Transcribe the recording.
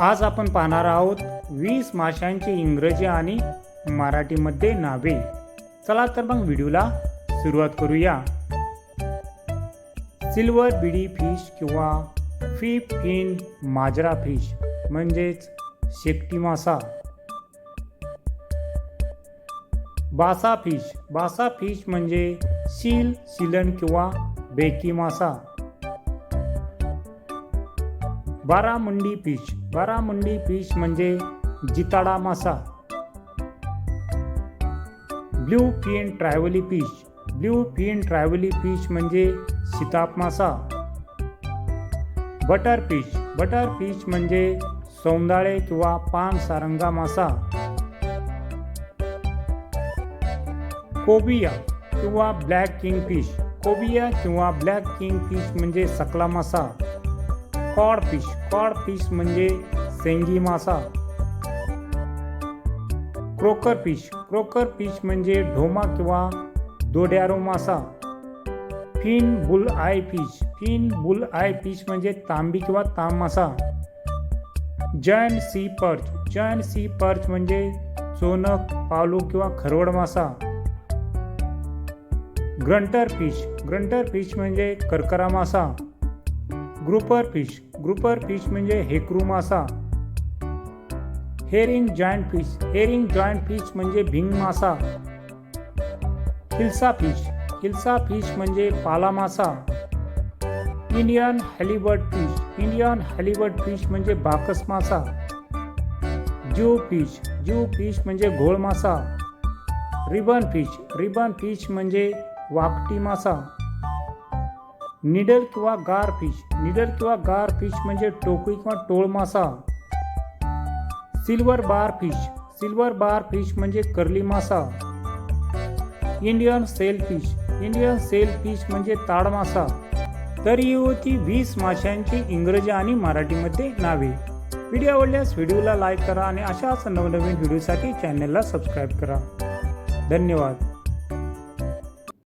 आज आपण पाहणार आहोत वीस माशांची इंग्रजी आणि मराठीमध्ये नावे. चला तर मग व्हिडिओला सुरुवात करूया. सिल्वर बिडी फिश किंवा फिप इन माजरा फिश म्हणजेच शेकटी मासा. बासा फिश बासा फिश म्हणजे सील सिलन किंवा बेकी मासा. बारामुंडी फिश बारामुंडी फिश म्हणजे जिताडा मासा. Blue fin trevally fish blue fin trevally fish म्हणजे सीताप मासा. बटर फिश बटर फिश म्हणजे सौंदाळे किंवा पान सारंगा मासा. कोबिया किंवा ब्लॅक किंग फिश कोबिया किंवा ब्लॅक किंग फिश म्हणजे सकला मासा. कॉड फिश कॉड फिश म्हणजे सेंगी मासा. क्रोकर फिश क्रोकर फिश म्हणजे ढोमा किंवा दोड्यारो मासा. Fin bull eye fish fin bull eye fish म्हणजे तांबी किंवा ताम मासा. Giant sea perch giant sea perch म्हणजे चोनक पालू किंवा खरवड मासा. ग्रंटर फिश ग्रंटर फिश म्हणजे करकरा मासा. Grouper fish. ग्रुपर फिश म्हणजे हेकरू मासा. Herring giant fish. Herring giant fish म्हणजे भिंग मासा. हिल्सा फिश. हिल्सा फिश म्हणजे पाला मासा. Indian halibut fish. Indian halibut fish म्हणजे बाकस मासा. Jew fish. ज्यू फिश म्हणजे घोळ मासा. Ribbon fish. रिबन फिश म्हणजे वाकटी मासा. निडल किंवा गार फिश. निडल किंवा गार फिश म्हणजे टोकळी किंवा टोळ मासा. Silver bar fish. Silver bar fish म्हणजे कर्ली मासा. Indian sail fish. Indian sail fish म्हणजे ताड मासा. तर ही होती वीस माशांची इंग्रजी आणि मराठीमध्ये नावे. व्हिडिओ आवडल्यास व्हिडिओला लाईक करा आणि अशाच नवनवीन व्हिडिओसाठी चॅनलला सबस्क्राईब करा. धन्यवाद.